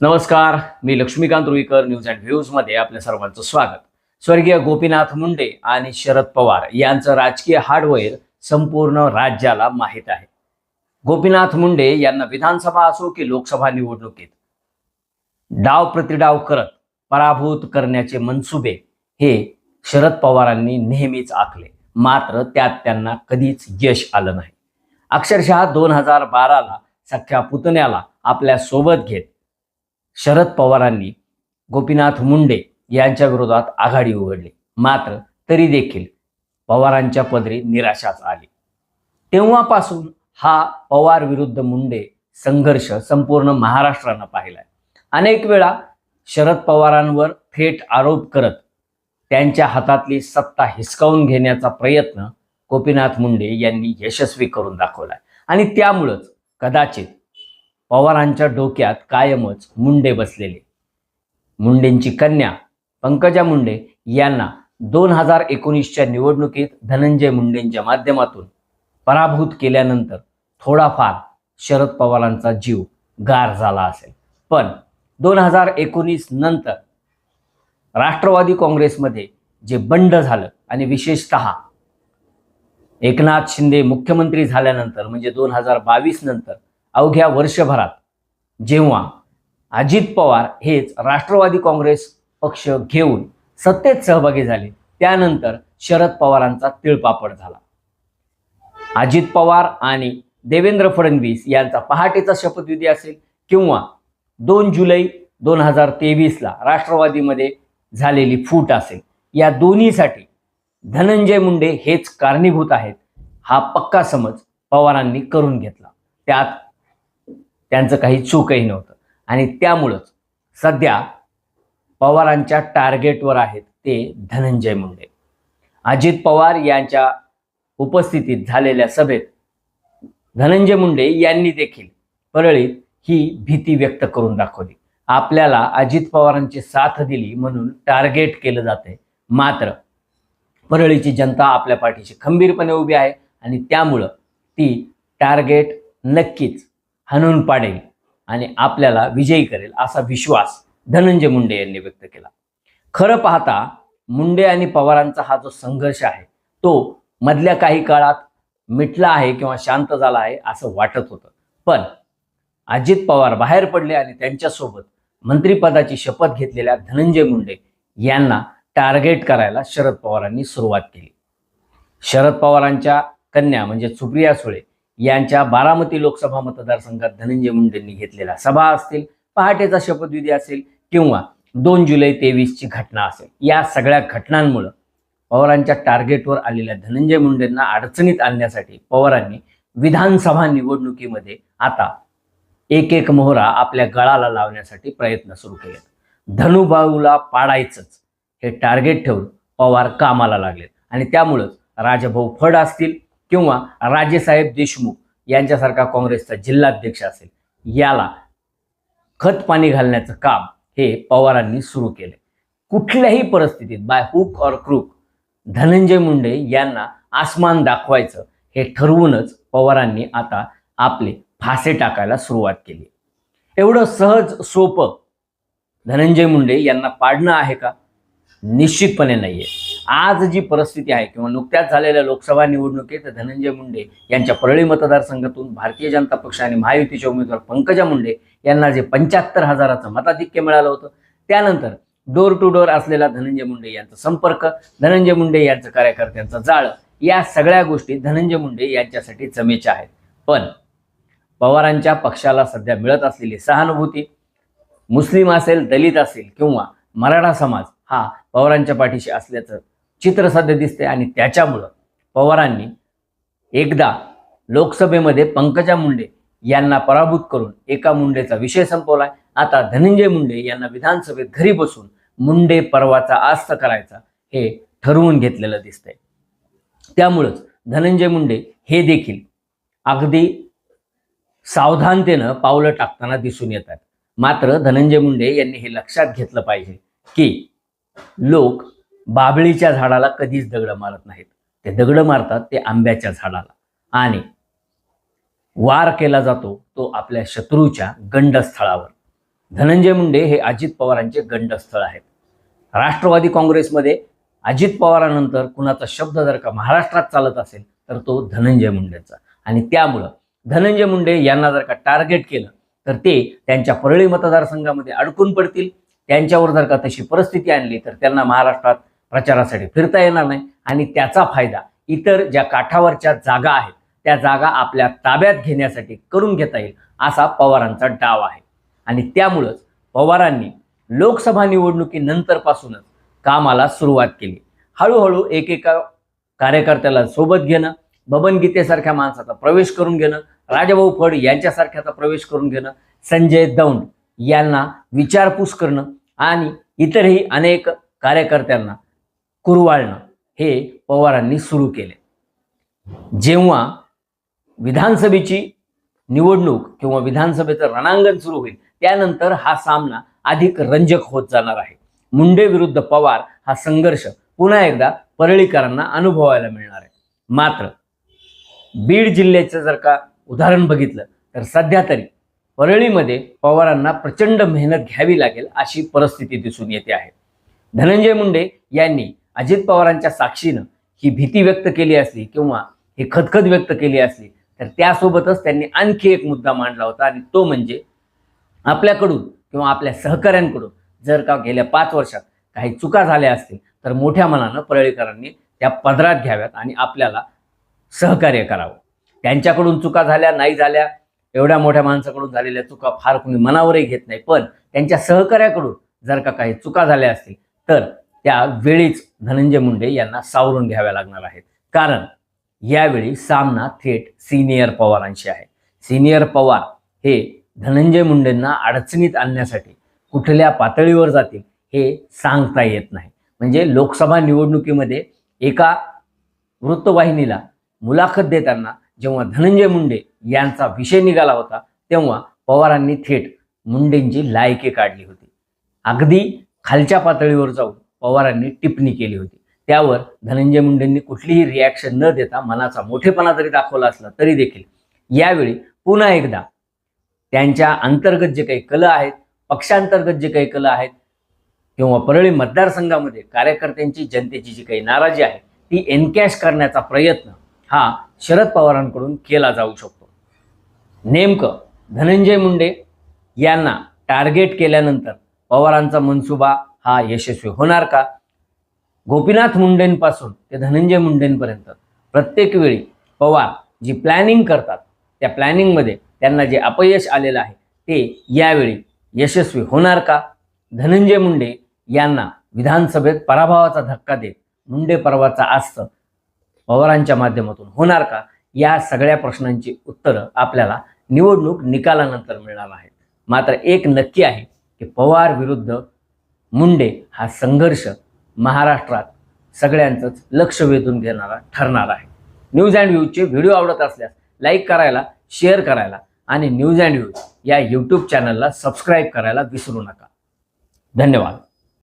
नमस्कार मी Laxmikant Ruikar news and व्ह्यूजमध्ये आपल्या सर्वांचं स्वागत. स्वर्गीय गोपीनाथ मुंडे आणि शरद पवार यांचं राजकीय हार्डवेअर संपूर्ण राज्याला माहीत आहे. गोपीनाथ मुंडे यांना विधानसभा असो की लोकसभा निवडणुकीत डाव प्रतिडाव करत पराभूत करण्याचे मनसुबे हे शरद पवारांनी नेहमीच आखले. मात्र त्यात त्यांना कधीच यश आलं नाही. अक्षरशः दोन हजार बाराला सख्या पुतण्याला आपल्यासोबत घेत शरद पवारांनी गोपीनाथ मुंडे यांच्या विरोधात आघाडी उघडली. मात्र तरी देखील पवारांच्या पदरी निराशाच आली. तेव्हापासून हा पवार विरुद्ध मुंडे संघर्ष संपूर्ण महाराष्ट्रानं पाहिलाय. अनेक वेळा शरद पवारांवर थेट आरोप करत त्यांच्या हातातली सत्ता हिसकावून घेण्याचा प्रयत्न गोपीनाथ मुंडे यांनी यशस्वी करून दाखवलाय. आणि त्यामुळंच कदाचित पवारांच्या डोक्यात कायमच मुंडे बसलेले. मुंडेंची कन्या पंकजा मुंडे यांना दोन हजार एकोणीसच्या निवडणुकीत धनंजय मुंडेंच्या माध्यमातून पराभूत केल्यानंतर थोडाफार शरद पवारांचा जीव गार झाला असेल. पण दोन हजार एकोणीस नंतर राष्ट्रवादी काँग्रेसमध्ये जे बंड झालं आणि विशेषतः एकनाथ शिंदे मुख्यमंत्री झाल्यानंतर म्हणजे दोन हजार बावीस नंतर अवघ्या वर्षभरात जेव्हा अजित पवार हेच राष्ट्रवादी काँग्रेस पक्ष घेऊन सत्तेत सहभागी झाले त्यानंतर शरद पवारांचा तिळपापड झाला. अजित पवार आणि देवेंद्र फडणवीस यांचा पहाटेचा शपथविधी असेल किंवा दोन जुलै दोन हजार तेवीसला राष्ट्रवादीमध्ये झालेली फूट असेल या दोन्हीसाठी धनंजय मुंडे हेच कारणीभूत आहेत हा पक्का समज पवारांनी करून घेतला. त्यात त्यांचं काही चूकही नव्हतं. आणि त्यामुळंच सध्या पवारांच्या टार्गेटवर आहेत ते धनंजय मुंडे. अजित पवार यांच्या उपस्थितीत झालेल्या सभेत धनंजय मुंडे यांनी देखील परळीत ही भीती व्यक्त करून दाखवली. आपल्याला अजित पवारांची साथ दिली म्हणून टार्गेट केलं जाते मात्र परळीची जनता आपल्या पाठीशी खंबीरपणे उभी आहे आणि त्यामुळं ती टार्गेट नक्कीच हणून पाडेल आणि आपल्याला विजयी करेल असा विश्वास धनंजय मुंडे यांनी व्यक्त केला. खरं पाहता मुंडे आणि पवारांचा हा जो संघर्ष आहे तो मधल्या काही काळात मिटला आहे किंवा शांत झाला आहे असं वाटत होतं. पण अजित पवार बाहेर पडले आणि त्यांच्यासोबत मंत्रिपदाची शपथ घेतलेल्या धनंजय मुंडे यांना टार्गेट करायला शरद पवारांनी सुरुवात केली. शरद पवारांच्या कन्या म्हणजे सुप्रिया सुळे यांच्या बारामती लोकसभा मतदारसंघात धनंजय मुंडेंनी घेतलेल्या सभा असतील पहाटेचा शपथविधी असेल किंवा दोन जुलै तेवीसची घटना असेल या सगळ्या घटनांमुळं पवारांच्या टार्गेटवर आलेल्या धनंजय मुंडेंना अडचणीत आणण्यासाठी पवारांनी विधानसभा निवडणुकीमध्ये आता एक एक मोहरा आपल्या गळाला लावण्यासाठी प्रयत्न सुरू केले धनुभाऊला पाडायचंच हे टार्गेट ठेवून पवार कामाला लागलेत आणि त्यामुळंच राजभाऊ फड असतील किंवा राजेसाहेब देशमुख यांच्यासारखा काँग्रेसचा जिल्हाध्यक्ष असेल याला खत पाणी घालण्याचं काम हे पवारांनी सुरू केले कुठल्याही परिस्थितीत बाय हुक और क्रूक धनंजय मुंडे यांना आसमान दाखवायचं हे ठरवूनच पवारांनी आता आपले फासे टाकायला सुरुवात केली. एवढं सहज सोपं धनंजय मुंडे यांना पाडणं आहे का? निश्चितपणे नाहीये. आज जी परिस्थिती आहे किंवा नुकत्याच झालेल्या लोकसभा निवडणुकीत धनंजय मुंडे यांच्या परळी मतदारसंघातून भारतीय जनता पक्ष आणि महायुतीचे उमेदवार पंकजा मुंडे यांना जे पंच्याहत्तर हजाराचं मताधिक्य मिळालं होतं त्यानंतर डोर टू डोर असलेला धनंजय मुंडे यांचा संपर्क धनंजय मुंडे यांचं कार्यकर्त्यांचं जाळं या सगळ्या गोष्टी धनंजय मुंडे यांच्यासाठी जमेच्या आहेत. पण पवारांच्या पक्षाला सध्या मिळत असलेली सहानुभूती मुस्लिम असेल दलित असेल किंवा मराठा समाज हा पवारांच्या पाठीशी असल्याचं चित्र सध्या दिसते आणि त्याच्यामुळं पवारांनी एकदा लोकसभेमध्ये पंकजा मुंडे यांना पराभूत करून एका मुंडेचा विषय संपवलाय. आता धनंजय मुंडे यांना विधानसभेत घरी बसून मुंडे पर्वाचा आस्त करायचा हे ठरवून घेतलेलं दिसतंय. त्यामुळंच धनंजय मुंडे हे देखील अगदी सावधानतेनं पावलं टाकताना दिसून येतात. मात्र धनंजय मुंडे यांनी हे लक्षात घेतलं पाहिजे की लोक बाबळीच्या झाडाला कधीच दगड मारत नाहीत. ते दगड मारतात ते आंब्याच्या झाडाला. आणि वार केला जातो तो आपल्या शत्रूच्या गंडस्थळावर. धनंजय मुंडे हे अजित पवारांचे गंडस्थळ आहेत. राष्ट्रवादी काँग्रेसमध्ये अजित पवारानंतर कुणाचा शब्द जर का महाराष्ट्रात चालत असेल तर तो धनंजय मुंडेचा. आणि त्यामुळं धनंजय मुंडे यांना जर का टार्गेट केलं तर ते त्यांच्या परळी मतदारसंघामध्ये अडकून पडतील. त्यांच्यावर जर का तशी परिस्थिती आणली तर त्यांना महाराष्ट्रात प्रचारासाठी फिरता येणार नाही. आणि त्याचा फायदा इतर ज्या काठावरच्या जागा आहेत त्या जागा आपल्या ताब्यात घेण्यासाठी करून घेता येईल असा पवारांचा डाव आहे. आणि त्यामुळंच पवारांनी लोकसभा निवडणुकीनंतरपासूनच कामाला सुरुवात केली. हळूहळू एकेका कार्यकर्त्याला सोबत घेणं बबन गीतेसारख्या माणसाचा प्रवेश करून घेणं राजाभाऊ फड यांच्यासारख्याचा प्रवेश करून घेणं संजय दौंड यांना विचारपूस करणं आणि इतरही अनेक कार्यकर्त्यांना कुरवाळणं हे पवारांनी सुरू केले. जेव्हा विधानसभेची निवडणूक किंवा विधानसभेचं रणांगण सुरू होईल त्यानंतर हा सामना अधिक रंजक होत जाणार आहे. मुंडे विरुद्ध पवार हा संघर्ष पुन्हा एकदा परळीकरांना अनुभवायला मिळणार आहे. मात्र बीड जिल्ह्याचं जर का उदाहरण बघितलं तर सध्या तरी परळीमध्ये पवारांना प्रचंड मेहनत घ्यावी लागेल अशी परिस्थिती दिसून येते आहे. धनंजय मुंडे यांनी अजित पवारांच्या साक्षीनं ही भीती व्यक्त केली असली किंवा ही खदखद व्यक्त केली असली तर त्यासोबतच त्यांनी आणखी एक मुद्दा मांडला होता आणि तो म्हणजे आपल्याकडून किंवा आपल्या सहकाऱ्यांकडून जर का गेल्या पाच वर्षात काही चुका झाल्या असतील तर मोठ्या मनानं परळीकरांनी त्या पदरात घ्याव्यात आणि आपल्याला सहकार्य करावं. त्यांच्याकडून चुका झाल्या नाही झाल्या एवढ्या मोठ्या माणसाकडून झालेल्या चुका फार कोणी मनावरही घेत नाही पण त्यांच्या सहकार्याकडून जर का काही चुका झाल्या असतील तर त्या वेळीच धनंजय मुंडे यांना सावरून घ्याव्या लागणार आहेत. कारण यावेळी सामना थेट सिनियर पवारांशी आहे. सिनियर पवार हे धनंजय मुंडेंना अडचणीत आणण्यासाठी कुठल्या पातळीवर जातील हे सांगता येत नाही. म्हणजे लोकसभा निवडणुकीमध्ये एका वृत्तवाहिनीला मुलाखत देताना जेव्हा धनंजय मुंडे यांचा विषय निघाला होता तेव्हा पवारांनी थेट मुंडेंची लायकी काढली होती. अगदी खालच्या पातळीवर जाऊन पवारांनी टिप्पणी केली होती. त्यावर धनंजय मुंडेंनी कुठलीही रिॲक्शन न देता मनाचा मोठेपणा जरी दाखवला असला तरी देखील यावेळी पुन्हा एकदा त्यांच्या अंतर्गत जे काही कल आहेत पक्षांतर्गत जे काही कल आहेत किंवा परळी मतदारसंघामध्ये कार्यकर्त्यांची जनतेची जी काही नाराजी आहे ती एनकॅश करण्याचा प्रयत्न हा शरद पवारांकडून केला जाऊ शकतो. नेमकं धनंजय मुंडे यांना टार्गेट केल्यानंतर पवारांचा मनसुबा हा यशस्वी होणार का? गोपीनाथ मुंडेंपासून ते धनंजय मुंडेंपर्यंत प्रत्येक वेळी पवार जी प्लॅनिंग करतात त्या प्लॅनिंगमध्ये त्यांना जे अपयश आलेलं आहे ते यावेळी यशस्वी होणार का? धनंजय मुंडे यांना विधानसभेत पराभवाचा धक्का देत मुंडे पर्वाचा आस्त पवारांच्या माध्यमातून होणार का? या सगळ्या प्रश्नांची उत्तरं आपल्याला निवडणूक निकालानंतर मिळणार आहेत. मात्र एक नक्की आहे की पवार विरुद्ध मुंडे हा संघर्ष महाराष्ट्रात सगळ्यांचंच लक्ष वेधून घेणारा ठरणार आहे. न्यूज अँड व्ह्यूजचे व्हिडिओ आवडत असल्यास लाईक करायला शेअर करायला आणि न्यूज अँड व्ह्यूज या यूट्यूब चॅनलला सबस्क्राईब करायला विसरू नका. धन्यवाद.